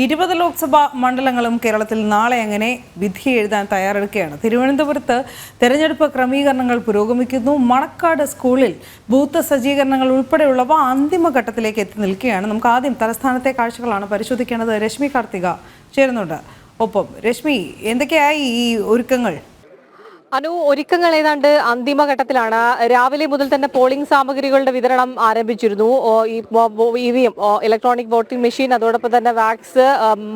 ഇരുപത് ലോക്സഭാ മണ്ഡലങ്ങളും കേരളത്തിൽ നാളെ അങ്ങനെ വിധി എഴുതാൻ തയ്യാറെടുക്കുകയാണ്. തിരുവനന്തപുരത്ത് തെരഞ്ഞെടുപ്പ് ക്രമീകരണങ്ങൾ പുരോഗമിക്കുന്നു. മണക്കാട് സ്കൂളിൽ ബൂത്ത് സജ്ജീകരണങ്ങൾ ഉൾപ്പെടെയുള്ളവ അന്തിമഘട്ടത്തിലേക്ക് എത്തി നിൽക്കുകയാണ്. നമുക്ക് ആദ്യം തലസ്ഥാനത്തെ കാഴ്ചകളാണ് പരിശോധിക്കേണ്ടത്. രശ്മി കാർത്തിക ചേരുന്നുണ്ട്. ഒപ്പം രശ്മി എന്തൊക്കെയായി ഈ ഒരുക്കങ്ങൾ? അനു ഒരുക്കങ്ങൾ ഏതാണ്ട് അന്തിമഘട്ടത്തിലാണ് രാവിലെ മുതൽ തന്നെ പോളിംഗ് സാമഗ്രികളുടെ വിതരണം ആരംഭിച്ചിരുന്നു. E V M electronic voting machine അതോടൊപ്പം തന്നെ വാക്സ്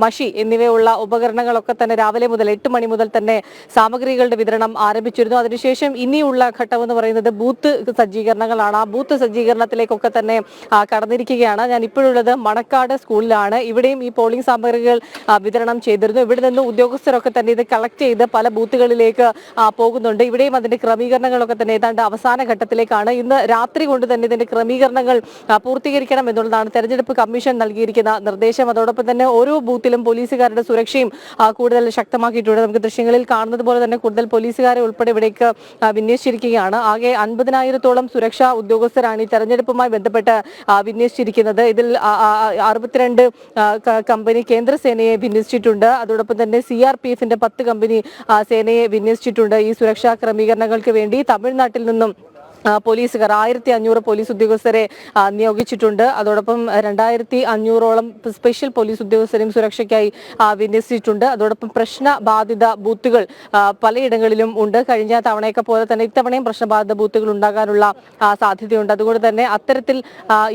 മഷി എന്നിവയുള്ള ഉപകരണങ്ങളൊക്കെ തന്നെ രാവിലെ മുതൽ എട്ട് മണി മുതൽ തന്നെ സാമഗ്രികളുടെ വിതരണം ആരംഭിച്ചിരുന്നു. അതിനുശേഷം ഇനിയുള്ള ഘട്ടം എന്ന് പറയുന്നത് ബൂത്ത് സജ്ജീകരണങ്ങളാണ്. ആ ബൂത്ത് സജ്ജീകരണത്തിലേക്കൊക്കെ തന്നെ കടന്നിരിക്കുകയാണ്. ഞാൻ ഇപ്പോഴുള്ളത് മണക്കാട് സ്കൂളിലാണ്. ഇവിടെയും ഈ പോളിംഗ് സാമഗ്രികൾ വിതരണം ചെയ്തിരുന്നു. ഇവിടെ നിന്ന് ഉദ്യോഗസ്ഥരൊക്കെ തന്നെ ഇത് കളക്ട് ചെയ്ത് പല ബൂത്തുകളിലേക്ക് പോകുന്നുണ്ട്. ഇവിടെയും അതിന്റെ ക്രമീകരണങ്ങളൊക്കെ തന്നെ ഏതാണ്ട് അവസാന ഘട്ടത്തിലേക്കാണ്. ഇന്ന് രാത്രി കൊണ്ട് തന്നെ ഇതിന്റെ ക്രമീകരണങ്ങൾ പൂർത്തീകരിക്കണം എന്നുള്ളതാണ് തെരഞ്ഞെടുപ്പ് കമ്മീഷൻ നൽകിയിരിക്കുന്ന നിർദ്ദേശം. അതോടൊപ്പം തന്നെ ഓരോ ബൂത്തിലും പോലീസുകാരുടെ സുരക്ഷയും കൂടുതൽ ശക്തമാക്കിയിട്ടുണ്ട്. നമുക്ക് ദൃശ്യങ്ങളിൽ കാണുന്നത് പോലെ തന്നെ കൂടുതൽ പോലീസുകാരെ ഉൾപ്പെടെ ഇവിടേക്ക് വിന്യസിച്ചിരിക്കുകയാണ്. ആകെ അൻപതിനായിരത്തോളം സുരക്ഷാ ഉദ്യോഗസ്ഥരാണ് ഈ തെരഞ്ഞെടുപ്പുമായി ബന്ധപ്പെട്ട് വിന്യസിച്ചിരിക്കുന്നത്. ഇതിൽ അറുപത്തിരണ്ട് കമ്പനി കേന്ദ്ര കേന്ദ്രസേനയെ വിന്യസിച്ചിട്ടുണ്ട്. അതോടൊപ്പം തന്നെ സി ആർ പി എഫിന്റെ പത്ത് കമ്പനി സേനയെ വിന്യസിച്ചിട്ടുണ്ട്. ഈ സുരക്ഷാ ക്രമീകരണങ്ങൾക്ക് വേണ്ടി തമിഴ്നാട്ടിൽ നിന്നും പോലീസുകാർ. ആയിരത്തി അഞ്ഞൂറ് പോലീസ് ഉദ്യോഗസ്ഥരെ നിയോഗിച്ചിട്ടുണ്ട്. അതോടൊപ്പം രണ്ടായിരത്തി അഞ്ഞൂറോളം സ്പെഷ്യൽ പോലീസ് ഉദ്യോഗസ്ഥരെയും സുരക്ഷയ്ക്കായി വിന്യസിച്ചിട്ടുണ്ട്. അതോടൊപ്പം പ്രശ്ന ബാധിത ബൂത്തുകൾ പലയിടങ്ങളിലും ഉണ്ട്. കഴിഞ്ഞ തവണയൊക്കെ പോലെ തന്നെ ഇത്തവണയും പ്രശ്നബാധിത ബൂത്തുകൾ ഉണ്ടാകാനുള്ള സാധ്യതയുണ്ട്. അതുകൊണ്ട് തന്നെ അത്തരത്തിൽ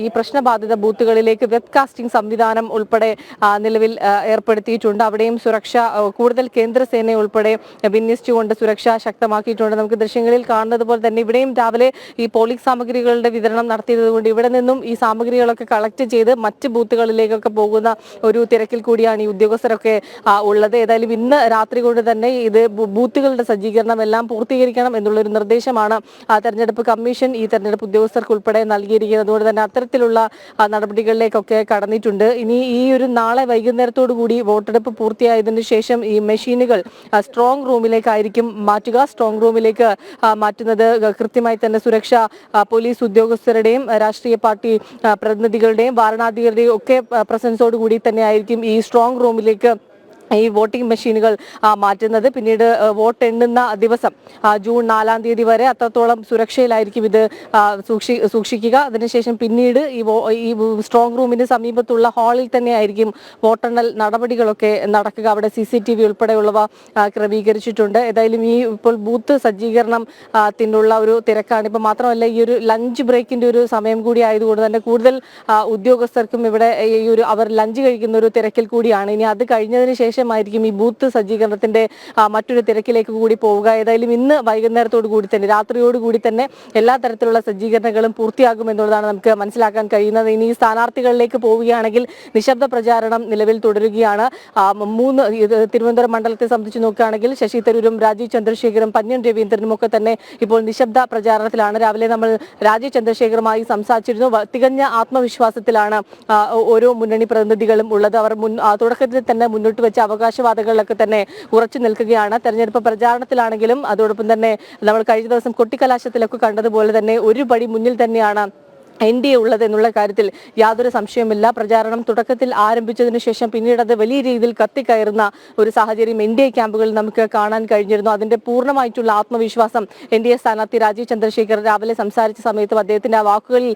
ഈ പ്രശ്നബാധിത ബൂത്തുകളിലേക്ക് വെബ്കാസ്റ്റിംഗ് സംവിധാനം ഉൾപ്പെടെ നിലവിൽ ഏർപ്പെടുത്തിയിട്ടുണ്ട്. അവിടെയും സുരക്ഷ കൂടുതൽ കേന്ദ്രസേനയെ ഉൾപ്പെടെ വിന്യസിച്ചുകൊണ്ട് സുരക്ഷ ശക്തമാക്കിയിട്ടുണ്ട്. നമുക്ക് ദൃശ്യങ്ങളിൽ കാണുന്നത് പോലെ തന്നെ ഇവിടെയും രാവിലെ ഈ പോളിംഗ് സാമഗ്രികളുടെ വിതരണം നടത്തിയതുകൊണ്ട് ഇവിടെ നിന്നും ഈ സാമഗ്രികളൊക്കെ കളക്ട് ചെയ്ത് മറ്റ് ബൂത്തുകളിലേക്കൊക്കെ പോകുന്ന ഒരു തിരക്കിൽ കൂടിയാണ് ഈ ഉദ്യോഗസ്ഥരൊക്കെ ഉള്ളത്. ഏതായാലും ഇന്ന് രാത്രി കൊണ്ട് തന്നെ ഇത് ബൂത്തുകളുടെ സജ്ജീകരണം എല്ലാം പൂർത്തീകരിക്കണം എന്നുള്ളൊരു നിർദ്ദേശമാണ് തെരഞ്ഞെടുപ്പ് കമ്മീഷൻ ഈ തെരഞ്ഞെടുപ്പ് ഉദ്യോഗസ്ഥർക്ക് ഉൾപ്പെടെ നൽകിയിരിക്കുന്നത് അതുകൊണ്ട് തന്നെ അത്തരത്തിലുള്ള നടപടികളിലേക്കൊക്കെ കടന്നിട്ടുണ്ട്. ഇനി ഈ ഒരു നാളെ വൈകുന്നേരത്തോടു കൂടി വോട്ടെടുപ്പ് പൂർത്തിയായതിനു ശേഷം ഈ മെഷീനുകൾ സ്ട്രോങ് റൂമിലേക്കായിരിക്കും മാറ്റുക. സ്ട്രോങ് റൂമിലേക്ക് മാറ്റുന്നത് കൃത്യമായി തന്നെ സുരക്ഷ പോലീസ് ഉദ്യോഗസ്ഥരുടെയും രാഷ്ട്രീയ പാർട്ടി പ്രതിനിധികളുടെയും വാരണാധികളുടെയും ഒക്കെ പ്രസൻസോടുകൂടി തന്നെയായിരിക്കും തന്നെ ഈ സ്ട്രോങ് റൂമിലേക്ക് ഈ വോട്ടിംഗ് മെഷീനുകൾ മാറ്റുന്നത്. പിന്നീട് വോട്ട് എണ്ണുന്ന ദിവസം ജൂൺ നാലാം തീയതി വരെ അത്രത്തോളം സുരക്ഷയിലായിരിക്കും ഇത് സൂക്ഷി സൂക്ഷിക്കുക. അതിനുശേഷം പിന്നീട് ഈ ഈ സ്ട്രോങ് റൂമിന് സമീപത്തുള്ള ഹാളിൽ തന്നെ ആയിരിക്കും വോട്ടെണ്ണൽ നടപടികളൊക്കെ നടക്കുക. അവിടെ സി സി ടി വി ഉൾപ്പെടെയുള്ളവ ക്രമീകരിച്ചിട്ടുണ്ട്. ഏതായാലും ഈ ഇപ്പോൾ ബൂത്ത് സജ്ജീകരണം ആ, ഒരു തിരക്കാണ്. ഇപ്പം മാത്രമല്ല ഈ ഒരു ലഞ്ച് ബ്രേക്കിന്റെ ഒരു സമയം കൂടി ആയതുകൊണ്ട് തന്നെ കൂടുതൽ ഉദ്യോഗസ്ഥർക്കും ഇവിടെ ഈ ഒരു അവർ ലഞ്ച് കഴിക്കുന്ന ഒരു തിരക്കിൽ കൂടിയാണ്. ഇനി അത് കഴിഞ്ഞതിന് ശേഷമായിരിക്കും ഈ ബൂത്ത് സജ്ജീകരണത്തിന്റെ മറ്റൊരു തിരക്കിലേക്ക് കൂടി പോവുക. ഏതായാലും ഇന്ന് വൈകുന്നേരത്തോടു കൂടി തന്നെ രാത്രിയോട് കൂടി തന്നെ എല്ലാ തരത്തിലുള്ള സജ്ജീകരണങ്ങളും പൂർത്തിയാകും എന്നുള്ളതാണ് നമുക്ക് മനസ്സിലാക്കാൻ കഴിയുന്നത്. ഇനി ഈ സ്ഥാനാർത്ഥികളിലേക്ക് പോവുകയാണെങ്കിൽ നിശബ്ദ പ്രചാരണം നിലവിൽ തുടരുകയാണ്. മൂന്ന് തിരുവനന്തപുരം മണ്ഡലത്തെ സംബന്ധിച്ച് നോക്കുകയാണെങ്കിൽ ശശി തരൂരും രാജീവ് ചന്ദ്രശേഖരും പന്ന്യൻ രവീന്ദ്രനും ഒക്കെ തന്നെ ഇപ്പോൾ നിശബ്ദ പ്രചാരണത്തിലാണ്. രാവിലെ നമ്മൾ രാജീവ് ചന്ദ്രശേഖറുമായി സംസാരിച്ചിരുന്നു. തികഞ്ഞ ആത്മവിശ്വാസത്തിലാണ് ഓരോ മുന്നണി പ്രതിനിധികളും ഉള്ളത്. അവർ തുടക്കത്തിൽ തന്നെ മുന്നോട്ട് വെച്ച അവകാശവാദങ്ങളിലൊക്കെ തന്നെ ഉറച്ചു നിൽക്കുകയാണ്. തെരഞ്ഞെടുപ്പ് പ്രചാരണത്തിലാണെങ്കിലും അതോടൊപ്പം തന്നെ നമ്മൾ കഴിഞ്ഞ ദിവസം കൊട്ടിക്കലാശത്തിലൊക്കെ കണ്ടതുപോലെ തന്നെ ഒരു പടി മുന്നിൽ തന്നെയാണ് എൻ ഡി എ ഉള്ളത് എന്നുള്ള കാര്യത്തിൽ യാതൊരു സംശയമില്ല പ്രചാരണം തുടക്കത്തിൽ ആരംഭിച്ചതിന് ശേഷം പിന്നീട് അത് വലിയ രീതിയിൽ കത്തിക്കയറുന്ന ഒരു സാഹചര്യം എൻ ഡി എ ക്യാമ്പുകളിൽ നമുക്ക് കാണാൻ കഴിഞ്ഞിരുന്നു. അതിന്റെ പൂർണമായിട്ടുള്ള ആത്മവിശ്വാസം എൻ ഡി എ സ്ഥാനാർത്ഥി രാജീവ് ചന്ദ്രശേഖർ രാവിലെ സംസാരിച്ച സമയത്തും അദ്ദേഹത്തിന്റെ ആ വാക്കുകളിൽ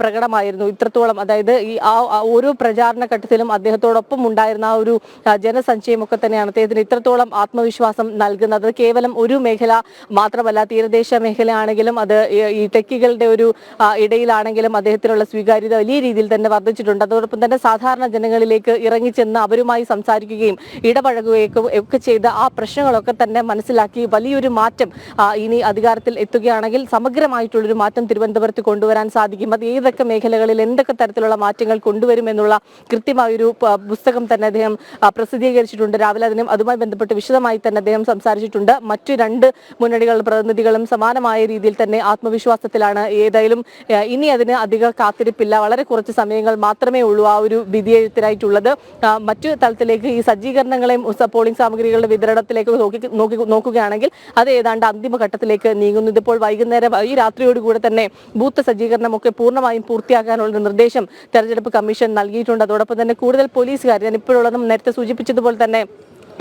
പ്രകടമായിരുന്നു. ഇത്രത്തോളം അതായത് ഈ ആ ഓരോ പ്രചാരണ ഘട്ടത്തിലും അദ്ദേഹത്തോടൊപ്പം ഉണ്ടായിരുന്ന ആ ഒരു ജനസഞ്ചയമൊക്കെ തന്നെയാണ് അദ്ദേഹത്തിന് ഇത്രത്തോളം ആത്മവിശ്വാസം നൽകുന്നത്. കേവലം ഒരു മേഖല മാത്രമല്ല തീരദേശ മേഖലയാണെങ്കിലും അത് ഈ- തെക്കികളുടെ ഒരു ആ, ഇടയിലാണെങ്കിലും അദ്ദേഹത്തിനുള്ള സ്വീകാര്യത വലിയ രീതിയിൽ തന്നെ വർദ്ധിച്ചിട്ടുണ്ട്. അതോടൊപ്പം തന്നെ സാധാരണ ജനങ്ങളിലേക്ക് ഇറങ്ങിച്ചെന്ന് അവരുമായി സംസാരിക്കുകയും ഇടപഴകുകയും ഒക്കെ ചെയ്ത ആ പ്രശ്നങ്ങളൊക്കെ തന്നെ മനസ്സിലാക്കി വലിയൊരു മാറ്റം ഇനി അധികാരത്തിൽ എത്തുകയാണെങ്കിൽ സമഗ്രമായിട്ടുള്ളൊരു മാറ്റം തിരുവനന്തപുരത്ത് കൊണ്ടുവരാൻ സാധിക്കും. അത് ഏതൊക്കെ മേഖലകളിൽ എന്തൊക്കെ തരത്തിലുള്ള മാറ്റങ്ങൾ കൊണ്ടുവരുമെന്നുള്ള കൃത്യമായൊരു പുസ്തകം തന്നെ അദ്ദേഹം പ്രസിദ്ധീകരിച്ചിട്ടുണ്ട്. രാവിലെ അതിനും അതുമായി ബന്ധപ്പെട്ട് വിശദമായി തന്നെ അദ്ദേഹം സംസാരിച്ചിട്ടുണ്ട്. മറ്റു രണ്ട് മുന്നണികളുടെ പ്രതിനിധികളും സമാനമായ രീതിയിൽ തന്നെ ആത്മവിശ്വാസത്തിലാണ്. ഏതായാലും ഇനി അതിന് അധിക കാത്തിരിപ്പില്ല. വളരെ കുറച്ച് സമയങ്ങൾ മാത്രമേ ഉള്ളൂ ആ ഒരു വിധിയെഴുത്തിനായിട്ടുള്ളത്. മറ്റു തലത്തിലേക്ക് ഈ സജ്ജീകരണങ്ങളെയും പോളിംഗ് സാമഗ്രികളുടെ വിതരണത്തിലേക്ക് നോക്കി നോക്കി നോക്കുകയാണെങ്കിൽ അത് ഏതാണ്ട് അന്തിമഘട്ടത്തിലേക്ക് നീങ്ങുന്നു. ഇതിപ്പോൾ വൈകുന്നേരം ഈ രാത്രിയോടുകൂടെ തന്നെ ബൂത്ത് സജ്ജീകരണമൊക്കെ പൂർണമായും പൂർത്തിയാക്കാനുള്ള നിർദ്ദേശം തെരഞ്ഞെടുപ്പ് കമ്മീഷൻ നൽകിയിട്ടുണ്ട്. അതോടൊപ്പം തന്നെ കൂടുതൽ പോലീസുകാർ ഞാൻ ഇപ്പോഴുള്ളതും നേരത്തെ സൂചിപ്പിച്ചതുപോലെ തന്നെ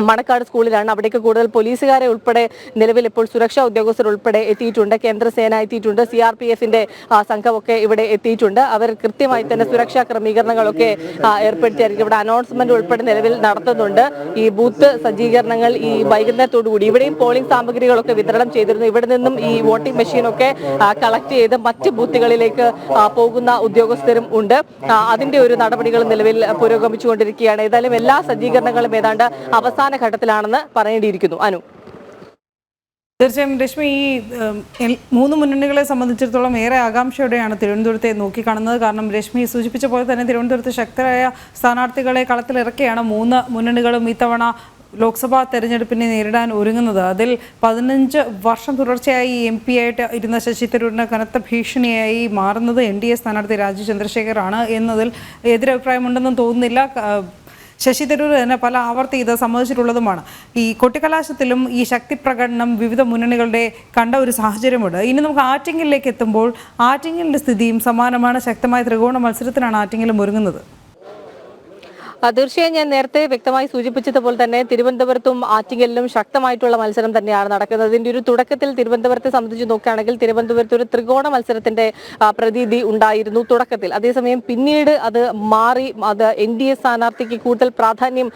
മണക്കാട് സ്കൂളിലാണ് അവിടേക്ക് കൂടുതൽ പോലീസുകാരെ ഉൾപ്പെടെ നിലവിൽ ഇപ്പോൾ സുരക്ഷാ ഉദ്യോഗസ്ഥർ ഉൾപ്പെടെ എത്തിയിട്ടുണ്ട്. കേന്ദ്രസേന എത്തിയിട്ടുണ്ട്. സി ആർ പി എഫിന്റെ സംഘമൊക്കെ ഇവിടെ എത്തിയിട്ടുണ്ട്. അവർ കൃത്യമായി തന്നെ സുരക്ഷാ ക്രമീകരണങ്ങളൊക്കെ ഏർപ്പെടുത്തിയായിരിക്കും. ഇവിടെ അനൗൺസ്മെന്റ് ഉൾപ്പെടെ നിലവിൽ നടത്തുന്നുണ്ട്. ഈ ബൂത്ത് സജ്ജീകരണങ്ങൾ ഈ വൈകുന്നേരത്തോടുകൂടി ഇവിടെയും പോളിംഗ് സാമഗ്രികളൊക്കെ വിതരണം ചെയ്തിരുന്നു. ഇവിടെ നിന്നും ഈ വോട്ടിംഗ് മെഷീനൊക്കെ കളക്ട് ചെയ്ത് മറ്റ് ബൂത്തുകളിലേക്ക് പോകുന്ന ഉദ്യോഗസ്ഥരും ഉണ്ട്. അതിന്റെ ഒരു നടപടികൾ നിലവിൽ പുരോഗമിച്ചുകൊണ്ടിരിക്കുകയാണ്. ഏതായാലും എല്ലാ സജ്ജീകരണങ്ങളും ഏതാണ്ട് അവസാന ഘട്ടത്തിലാണെന്ന് പറയേണ്ടിയിരിക്കുന്നു. അനു. തീർച്ചയായും രശ്മി ഈ മൂന്ന് മുന്നണികളെ സംബന്ധിച്ചിടത്തോളം ഏറെ ആകാംക്ഷയോടെയാണ് തിരുവനന്തപുരത്തെ നോക്കിക്കാണുന്നത്. കാരണം രശ്മി സൂചിപ്പിച്ച പോലെ തന്നെ തിരുവനന്തപുരത്ത് ശക്തരായ സ്ഥാനാർത്ഥികളെ കളത്തിലിറക്കിയാണ് മൂന്ന് മുന്നണികളും ഇത്തവണ ലോക്സഭാ തെരഞ്ഞെടുപ്പിനെ നേരിടാൻ ഒരുങ്ങുന്നത്. അതിൽ പതിനഞ്ച് വർഷം തുടർച്ചയായി എം പി ആയിട്ട് ഇരുന്ന ശശി തരൂരിന് കനത്ത ഭീഷണിയായി മാറുന്നത് എൻ ഡി എ സ്ഥാനാർത്ഥി രാജു ചന്ദ്രശേഖറാണ് എന്നതിൽ എതിരഭിപ്രായമുണ്ടെന്നും തോന്നുന്നില്ല. ശശി തരൂർ തന്നെ പല ആവർത്തി ഇത് സമ്മതിച്ചിട്ടുള്ളതുമാണ്. ഈ കൊട്ടിക്കലാശത്തിലും ഈ ശക്തി പ്രകടനം വിവിധ മുന്നണികളുടെ കണ്ട ഒരു സാഹചര്യമുണ്ട്. ഇനി നമുക്ക് ആറ്റിങ്ങലിലേക്ക് എത്തുമ്പോൾ ആറ്റിങ്ങലിന്റെ സ്ഥിതിയും സമാനമാണ്. ശക്തമായ ത്രികോണ മത്സരത്തിനാണ് ആറ്റിങ്ങലും ഒരുങ്ങുന്നത്. തീർച്ചയായും ഞാൻ നേരത്തെ വ്യക്തമായി സൂചിപ്പിച്ചതുപോലെ തന്നെ തിരുവനന്തപുരത്തും ആറ്റിങ്ങലിലും ശക്തമായിട്ടുള്ള മത്സരം തന്നെയാണ് നടക്കുന്നത്. ഇതിന്റെ ഒരു തുടക്കത്തിൽ തിരുവനന്തപുരത്തെ സംബന്ധിച്ച് നോക്കുകയാണെങ്കിൽ തിരുവനന്തപുരത്ത് ഒരു ത്രികോണ മത്സരത്തിന്റെ പ്രതീതി ഉണ്ടായിരുന്നു തുടക്കത്തിൽ. അതേസമയം പിന്നീട് അത് മാറി അത് എൻ ഡി എ സ്ഥാനാർത്ഥിക്ക് കൂടുതൽ പ്രാധാന്യം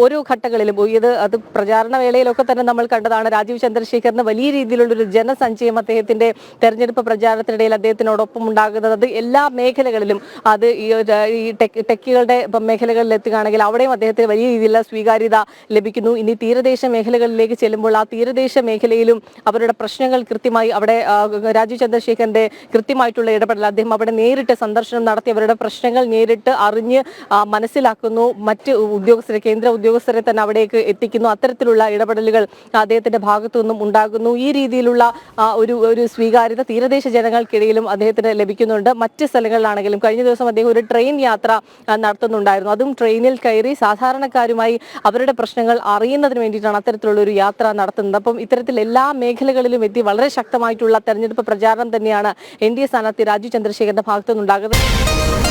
ഓരോ ഘട്ടങ്ങളിലും ഇത് അത് പ്രചാരണ വേളയിലൊക്കെ തന്നെ നമ്മൾ കണ്ടതാണ്. രാജീവ് ചന്ദ്രശേഖറിന് വലിയ രീതിയിലുള്ള ഒരു ജനസഞ്ചയം അദ്ദേഹത്തിന്റെ തെരഞ്ഞെടുപ്പ് പ്രചാരണത്തിനിടയിൽ അദ്ദേഹത്തിനോടൊപ്പം ഉണ്ടാകുന്നത്. അത് എല്ലാ മേഖലകളിലും അത് ഈ ടെക് ടെക്കുകളുടെ മേഖലകളിലെത്തി എത്തുകയാണെങ്കിൽ അവിടെയും അദ്ദേഹത്തിന് വലിയ രീതിയിലുള്ള സ്വീകാര്യത ലഭിക്കുന്നു. ഇനി തീരദേശ മേഖലകളിലേക്ക് ചെല്ലുമ്പോൾ ആ തീരദേശ മേഖലയിലും അവരുടെ പ്രശ്നങ്ങൾ കൃത്യമായി അവിടെ രാജീവ് ചന്ദ്രശേഖരന്റെ കൃത്യമായിട്ടുള്ള ഇടപെടൽ അദ്ദേഹം അവിടെ നേരിട്ട് സന്ദർശനം നടത്തി അവരുടെ പ്രശ്നങ്ങൾ നേരിട്ട് അറിഞ്ഞ് മനസ്സിലാക്കുന്നു. മറ്റ് ഉദ്യോഗസ്ഥരെ കേന്ദ്ര ഉദ്യോഗസ്ഥരെ തന്നെ അവിടേക്ക് എത്തിക്കുന്നു. അത്തരത്തിലുള്ള ഇടപെടലുകൾ അദ്ദേഹത്തിന്റെ ഭാഗത്തു നിന്നും ഉണ്ടാകുന്നു. ഈ രീതിയിലുള്ള ഒരു ഒരു സ്വീകാര്യത തീരദേശ ജനങ്ങൾക്കിടയിലും അദ്ദേഹത്തിന് ലഭിക്കുന്നുണ്ട്. മറ്റ് സ്ഥലങ്ങളിലാണെങ്കിലും കഴിഞ്ഞ ദിവസം അദ്ദേഹം ഒരു ട്രെയിൻ യാത്ര നടത്തുന്നുണ്ടായിരുന്നു. അതും ട്രെയിനിൽ കയറി സാധാരണക്കാരുമായി അവരുടെ പ്രശ്നങ്ങൾ അറിയുന്നതിന് വേണ്ടിയിട്ടാണ് അത്തരത്തിലുള്ള ഒരു യാത്ര നടത്തുന്നത്. അപ്പം ഇത്തരത്തിൽ എല്ലാ മേഖലകളിലും എത്തി വളരെ ശക്തമായിട്ടുള്ള തെരഞ്ഞെടുപ്പ് പ്രചാരണം തന്നെയാണ് എൻ ഡി എ സ്ഥാനാർത്ഥി രാജീവ് ചന്ദ്രശേഖരന്റെ ഭാഗത്തു നിന്നുണ്ടാകുന്നത്